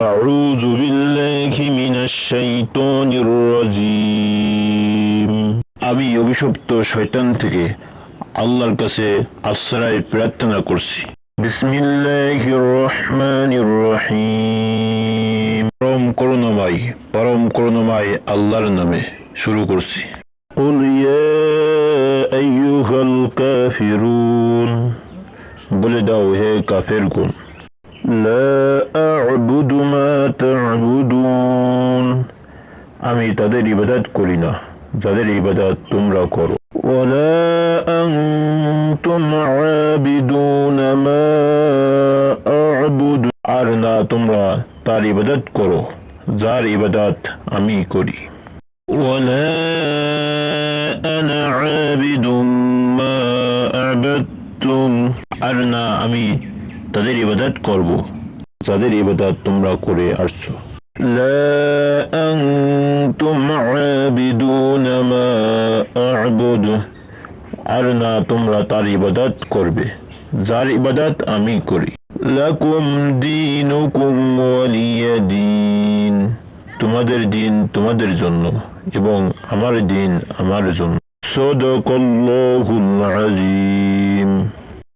أعوذ بالله من الشيطان الرجيم আমি অভিশপ্ত শয়তান থেকে আল্লাহর কাছে আশ্রয় প্রার্থনা করছি বিসমিল্লাহির রহমানির রহিম পরম করুণাময় পরম করুণাময় আল্লাহর নামে শুরু করছি قل يا أيها الكافرون বলে দাও হে কাফেরগণ لا أعبد ما تعبدون আমি তাদের ইবাদত করি না যাদের ইবাদত তোমরা করো ولا أنتم عابدون ما أعبد আর না তোমরা তার ইবাদত করো যার ইবাদত আমি করি ولا أنا عابد ما أعبدتم আর না আমি তাদের ইবাদত করব যাদের ইবাদত তোমরা করে আসছো لا أنتم عابدون ما أعبد আর না তোমরা তার ইবাদত করবে যার ইবাদত আমি করি লাকুম দিনুকুম ওয়ালিয়া দিন তোমাদের দিন তোমাদের জন্য এবং আমার দিন আমার জন্য সদকাল্লাহুল আজিম